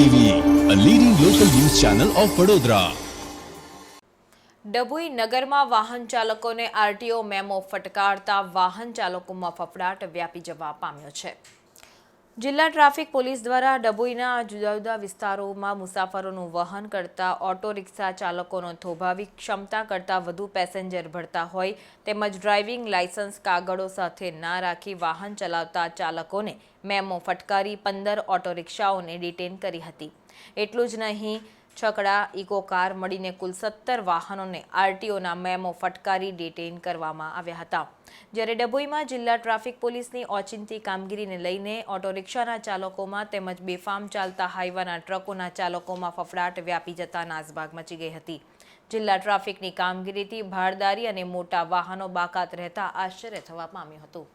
TV Dabhoi નગરમાં વાહન ચાલકોને આરટીઓ મેમો ફટકારતા વાહન ચાલકોમાં ફફડાટ વ્યાપી જવા પામ્યો છે. જિલ્લા ટ્રાફિક પોલીસ દ્વારા ડભોઈના જુદા જુદા વિસ્તારોમાં મુસાફરોનું વહન કરતા ઓટો રિક્ષા ચાલકોનો થોભાવી ક્ષમતા કરતાં વધુ પેસેન્જર ભરતા હોય તેમજ ડ્રાઇવિંગ લાયસન્સ કાગળો સાથે ના રાખી વાહન ચલાવતા ચાલકોને મેમો ફટકારી પંદર ઓટો રિક્ષાઓને ડિટેન કરી હતી. એટલું જ નહીં છકડા ઇકો કાર મળીને કુલ સત્તર વાહનોને આરટીઓના મેમો ફટકારી ડિટેઇન કરવામાં આવ્યા હતા. જ્યારે ડભોઈમાં જિલ્લા ટ્રાફિક પોલીસની ઓચિંતી કામગીરીને લઈને ઓટો રિક્ષાના ચાલકોમાં તેમજ બેફામ ચાલતા હાઈવાના ટ્રકોના ચાલકોમાં ફફડાટ વ્યાપી જતા નાસભાગ મચી ગઈ હતી. જિલ્લા ટ્રાફિકની કામગીરીથી ભારદારી અને મોટા વાહનો બાકાત રહેતા આશ્ચર્ય થવા પામ્યું હતું.